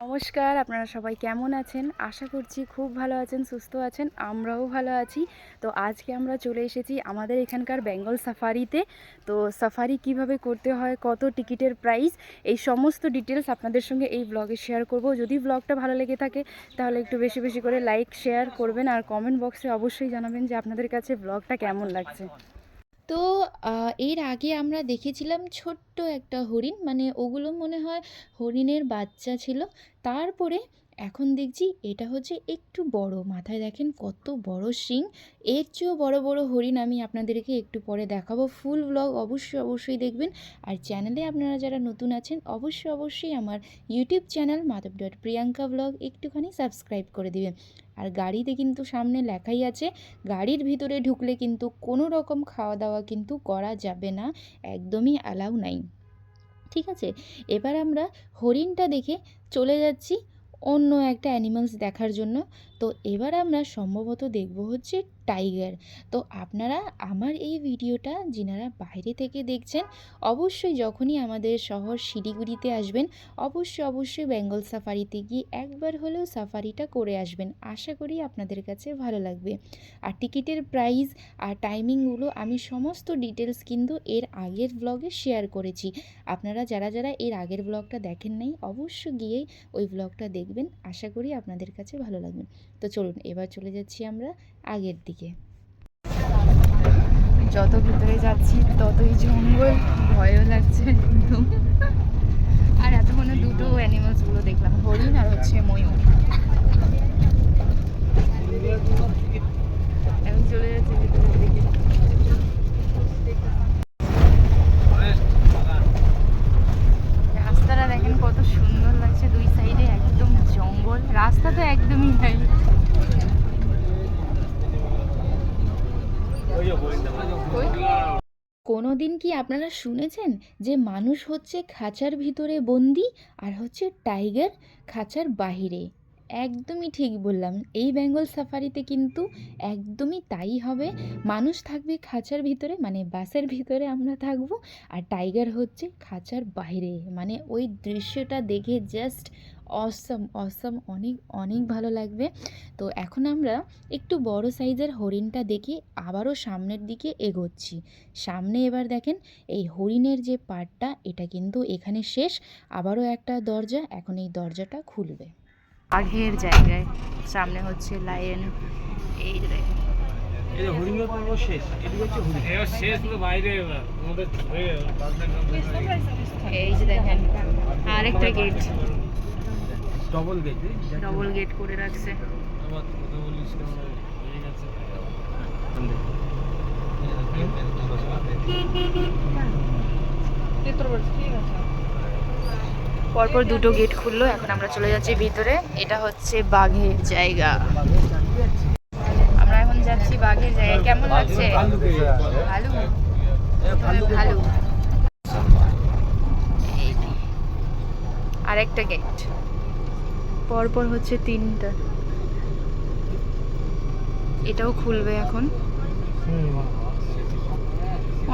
নমস্কার, আপনারা সবাই কেমন আছেন? আশা করছি খুব ভালো আছেন, সুস্থ আছেন, আমরাও ভালো আছি। তো আজকে আমরা চলে এসেছি আমাদের এখানকার বেঙ্গল সাফারিতে। তো সাফারি কীভাবে করতে হয়, কত টিকিটের প্রাইস, এই সমস্ত ডিটেলস আপনাদের সঙ্গে এই ব্লগে শেয়ার করব। যদি ব্লগটা ভালো লেগে থাকে, তাহলে একটু বেশি বেশি করে লাইক শেয়ার করবেন আর কমেন্ট বক্সে অবশ্যই জানাবেন যে আপনাদের কাছে ব্লগটা কেমন লাগছে। তো এর আগে আমরা দেখেছিলাম ছোট্ট একটা হরিণ মানে ওগুলো মনে হয় হরিণের বাচ্চা ছিল। তারপরে এখন দেখছি এটা হচ্ছে একটু বড়। মাথায় দেখেন কত বড় শিং। এর চেয়েও বড় বড় হরিণ আমি আপনাদেরকে একটু পরে দেখাবো। ফুল ব্লগ অবশ্যই অবশ্যই দেখবেন। আর চ্যানেলে আপনারা যারা নতুন আছেন, অবশ্যই অবশ্যই আমার YouTube channel Madhab dot Priyanka blog একটুখানি সাবস্ক্রাইব করে দিবেন। আর গাড়িতে কিন্তু সামনে লেখাই আছে, গাড়ির ভিতরে ঢুকলে কিন্তু কোনো রকম খাওয়া দাওয়া কিন্তু করা যাবে না, একদমই অ্যালাউ নাই। ঠিক আছে? এবার আমরা হরিণটা দেখে চলে যাচ্ছি অন্য একটা অ্যানিমালস দেখার জন্য তো এবার আমরা সম্ভবত দেখব হচ্ছে টাইগার। তো আপনারা আমার এই ভিডিওটা যিনারা বাইরে থেকে দেখছেন, অবশ্যই যখনই আমাদের শহর শিলিগুড়িতে আসবেন, অবশ্যই অবশ্যই বেঙ্গল সাফারিতে গিয়ে একবার হলেও সাফারিটা করে আসবেন। আশা করি আপনাদের কাছে ভালো লাগবে। আর টিকিটের প্রাইস আর টাইমিংগুলো আমি সমস্ত ডিটেলস কিন্তু এর আগের ব্লগে শেয়ার করেছি। আপনারা যারা যারা এর আগের ব্লগটা দেখেন নাই অবশ্য গিয়েই ওই ব্লগটা দেখবেন। আশা করি আপনাদের কাছে ভালো লাগবে। তো চলুন, এবার চলে যাচ্ছি আমরা আগের দিকে। যত ভিতরে যাচ্ছি, ততই জঙ্গল, ভয়ও লাগছে একদম। আর এতক্ষণে দুটো অ্যানিমালসগুলো দেখলাম, হরিণ আর হচ্ছে ময়ূর। এখন চলে যাচ্ছি ভিতরের দিকে রাস্তাটা দেখেন কত সুন্দর লাগছে দুই সাইডে একদম জঙ্গল রাস্তা তো একদমই নাই কোনো দিন কি আপনারা শুনেছেন যে মানুষ হচ্ছে খাঁচার ভিতরে বন্দি আর হচ্ছে টাইগার খাঁচার বাহিরে? একদমই ঠিক বললাম। এই বেঙ্গল সাফারিতে কিন্তু একদমই তাই হবে। মানুষ থাকবে খাঁচার ভিতরে মানে বাসের ভিতরে আমরা থাকব আর টাইগার হচ্ছে খাঁচার বাইরে মানে ওই দৃশ্যটা দেখে জাস্ট অসম অসম অনেক অনেক ভালো লাগবে। তো এখন আমরা একটু বড় সাইজের হরিণটা দেখে আবারও সামনের দিকে এগোচ্ছি। সামনে এবার দেখেন এই হরিণের যে পার্টটা এটা কিন্তু এখানে শেষ। আবারও একটা দরজা এখন এই দরজাটা খুলবে। আগের জায়গায় সামনে হচ্ছে লায়ন এই দেখেন। এই যে হরিণের পর্ব শেষ এদিকে হচ্ছে হরিণ। শেষ পুরো বাইরে আমাদের এই যে দেখেন আরেকটা gate double gate double gate করে রাখছে। পরপর দুটো গেট খুললো এখন আমরা চলে যাচ্ছি ভিতরে। এটা হচ্ছে বাঘের জায়গা। আমরা এখন যাচ্ছি বাঘের জায়গা কেমন লাগছে? ভালো। ভালো। আরেকটা গেট পরপর হচ্ছে তিনটা। এটাও খুলবে এখন।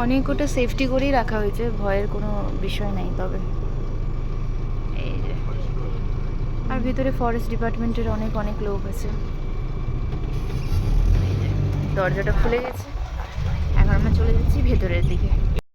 অনেক ওটা সেফটি করেই রাখা হয়েছে, ভয়ের কোনো বিষয় নাই তবে। এই যে। আর ভিতরে ফরেস্ট ডিপার্টমেন্টের অনেক অনেক লোক আছে। দরজাটা খুলে গেছে। এখন আমরা চলে যাচ্ছি ভেতরের দিকে।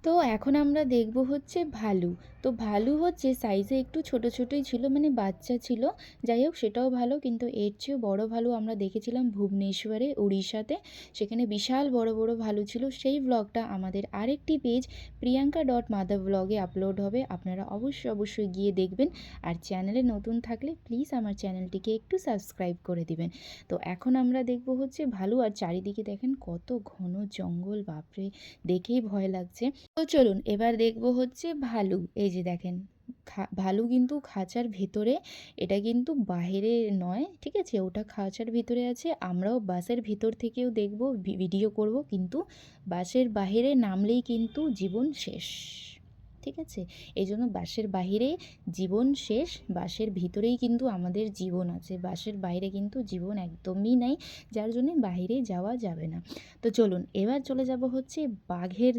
তো এখন আমরা দেখব হচ্ছে ভালু। তো ভালু হচ্ছে সাইজে একটু ছোট ছোটই ছিল মানে বাচ্চা ছিল। যাই হোক, সেটাও ভালো, কিন্তু এর চেয়েও বড় ভালু আমরা দেখেছিলাম ভুবনেশ্বরে, উড়িষ্যাতে। সেখানে বিশাল বড় বড় ভালু ছিল। সেই ব্লগটা আমাদের আরেকটি পেজ প্রিয়াঙ্কা ডট মাদার ব্লগে আপলোড হবে। আপনারা অবশ্যই অবশ্যই গিয়ে দেখবেন। আর চ্যানেলে নতুন থাকলে প্লিজ আমার চ্যানেলটিকে একটু সাবস্ক্রাইব করে দিবেন। তো এখন আমরা দেখব হচ্ছে ভালু। আর চারিদিকে দেখেন কত ঘন জঙ্গল, বাপরে! দেখেই ভয় লাগছে। তো চলুন এবার দেখব হচ্ছে ভালু। এই যে দেখেন ভালু কিন্তু খাঁচার ভেতরে, এটা কিন্তু বাইরে নয়, ঠিক আছে? ওটা খাঁচার ভিতরে আছে, আমরাও বাসের ভিতর থেকেও দেখব ভিডিও করব, কিন্তু বাসের বাইরে নামলেই কিন্তু জীবন শেষ, ঠিক আছে? এই জন্য বাসের বাইরে জীবন শেষ, বাসের ভিতরেই কিন্তু আমাদের জীবন আছে, বাসের বাইরে কিন্তু জীবন একদমই নাই, যার জন্য বাইরে যাওয়া যাবে না। তো চলুন, এবার চলে যাব হচ্ছে বাঘের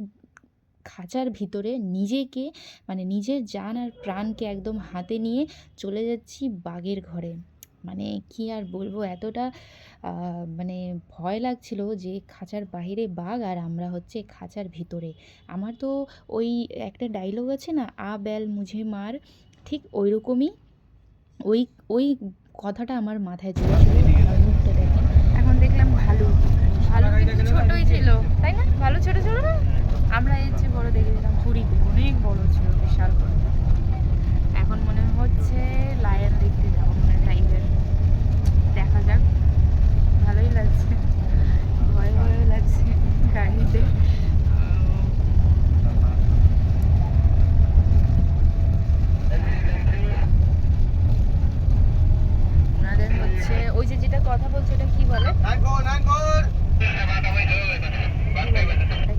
খাঁচার ভিতরে নিজেকে মানে নিজের জান আর প্রাণকে একদম হাতে নিয়ে চলে যাচ্ছি বাঘের ঘরে। মানে কি আর বলব এতটা মানে ভয় লাগছিল যে খাঁচার বাইরে বাঘ আর আমরা হচ্ছে খাঁচার ভিতরে। আমার তো ওই একটা ডায়লগ আছে না আ বেল মুঝে মার ঠিক ওই রকমই ওই ওই কথাটা আমার মাথায় চলে আমার মুখটা দেখেন। এখন দেখলাম ভালু। ভালু কিন্তু ছোটই ছিল। তাই না? ভালো ছোট ছিল না? আমরা এর চেয়ে বড় দেখেছিলাম পুরীতে অনেক বড় ছিল, বিশাল বড়। এখন মনে হচ্ছে লায়ন দেখতে যাব মানে টাইগার দেখা যাক ভালোই লাগছে ভয় ভয় লাগছে গাড়িতে ওনাদের হচ্ছে ওই যে যেটা কথা বলছে ওটা কি বলে নানপুর নানপুর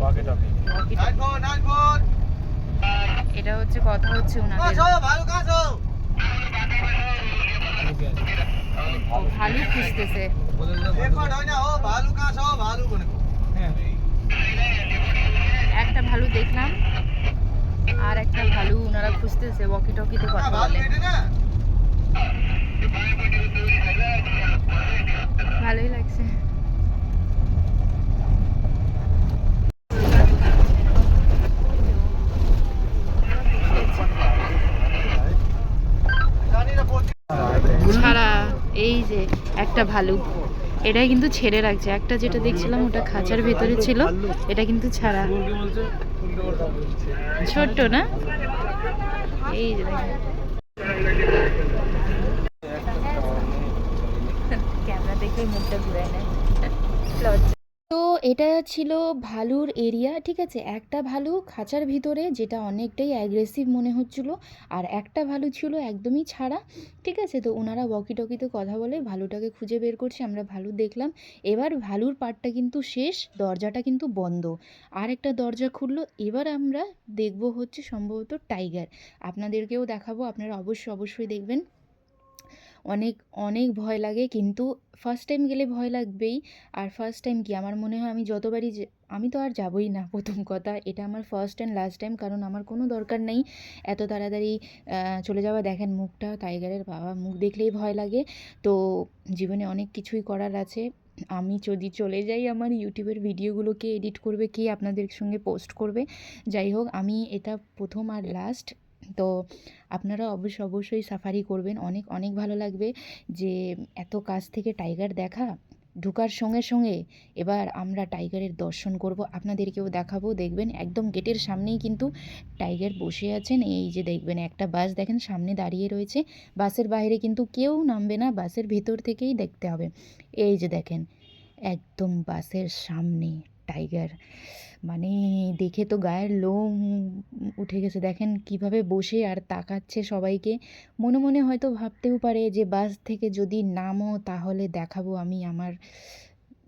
ওকে টকে Walkie-talkie। নানপুর নানপুর এটা হচ্ছে কথা হচ্ছে ওনাদের। ভালো খুঁজতেছে। একটা ভালু দেখলাম আর একটা ভালু ওনারা খুঁজতেছে ওয়াকি টকিতে কথা বলে। ভালোই লাগছে জানি না ছাড়া এই যে একটা ভালু। এটাই কিন্তু ছেড়ে রাখছে। একটা যেটা দেখছিলাম, ওটা খাঁচার ভেতরে ছিল। এটা কিন্তু ছাড়া। ছোট্ট না? এই ক্যামেরা দেখে মুখটা ঘুরে নেয়। তো এটা ছিল ভালুর এরিয়া, ঠিক আছে? একটা ভালু খাঁচার ভিতরে যেটা অনেকটাই অ্যাগ্রেসিভ মনে হচ্ছিল, আর একটা ভালু ছিল একদমই ছাড়া, ঠিক আছে? তো ওনারা ওয়াকি টকিতে কথা বলে, ভালুটাকে খুঁজে বের করছে, আমরা ভালু দেখলাম। এবার ভালুর পার্টটা কিন্তু শেষ, দরজাটা কিন্তু বন্ধ। আর একটা দরজা খুললো, এবার আমরা দেখব হচ্ছে সম্ভবত টাইগার আপনাদেরকেও দেখাবো, আপনারা অবশ্যই অবশ্যই দেখবেন। অনেক অনেক ভয় লাগে। কিন্তু ফার্স্ট টাইম গেলে ভয় লাগবেই। আর ফার্স্ট টাইম কি আমার মনে হয় আমি যতবারই আমি তো আর যাবই না, প্রথম কথা। এটা আমার ফার্স্ট অ্যান্ড লাস্ট টাইম কারণ আমার কোনো দরকার নেই। এত তাড়াতাড়ি চলে যাওয়া। দেখেন মুখটা টাইগারের বাবা, মুখ দেখলেই ভয় লাগে। তো জীবনে অনেক কিছুই করার আছে। আমি যদি চলে যাই, আমার ইউটিউবের ভিডিওগুলোকে এডিট করবে কে? আপনাদের সঙ্গে পোস্ট করবে। যাই হোক, আমি এটা প্রথম আর লাস্ট তো আপনারা অবশ্যই অবশ্যই সাফারি করবেন। অনেক অনেক ভালো লাগবে যে এত কাছ থেকে টাইগার দেখা, ঢুকার সঙ্গে সঙ্গে এবার আমরা টাইগারের দর্শন করব। আপনাদেরকেও দেখাবো। দেখবেন একদম গেটের সামনেই কিন্তু টাইগার বসে আছেন। এই যে দেখবেন একটা বাস দেখেন, সামনে দাঁড়িয়ে রয়েছে। বাসের বাইরে কিন্তু কেউ নামবে না, বাসের ভেতর থেকেই দেখতে হবে। এই যে দেখেন, একদম বাসের সামনে। টাইগার। মানে দেখে তো গায়ের লোম উঠে গেছে। দেখেন কীভাবে বসে আর তাকাচ্ছে সবাইকে। মনে মনে হয়তো ভাবতেও পারে যে, বাস থেকে যদি নামো তাহলে দেখাবো আমি আমার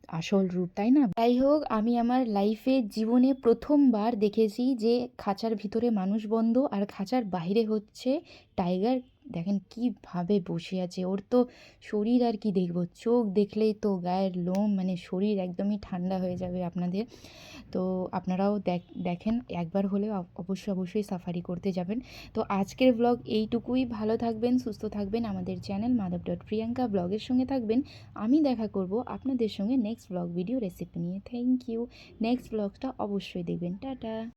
আসল রূপ, তাই না? যাই হোক, আমি আমার লাইফে জীবনে প্রথমবার দেখেছি যে, খাঁচার ভিতরে মানুষ বন্ধ আর খাঁচার বাইরে হচ্ছে টাইগার। দেখেন কীভাবে বসে আছে। ওর তো শরীর আর কি দেখব? চোখ দেখলেই তো গায়ের লোম মানে শরীর একদমই ঠান্ডা হয়ে যাবে আপনাদের। তো আপনারাও দেখ- দেখেন, একবার হলেও অবশ্যই অবশ্যই সাফারি করতে যাবেন। তো আজকের ব্লগ এইটুকুই। ভালো থাকবেন, সুস্থ থাকবেন। আমাদের চ্যানেল মাধব ডট প্রিয়াঙ্কা ব্লগের সঙ্গে থাকবেন। আমি দেখা করব আপনাদের সঙ্গে নেক্সট ব্লগ ভিডিও রেসিপি নিয়ে। থ্যাংক ইউ নেক্সট ব্লগটা অবশ্যই দেখবেন। টাটা!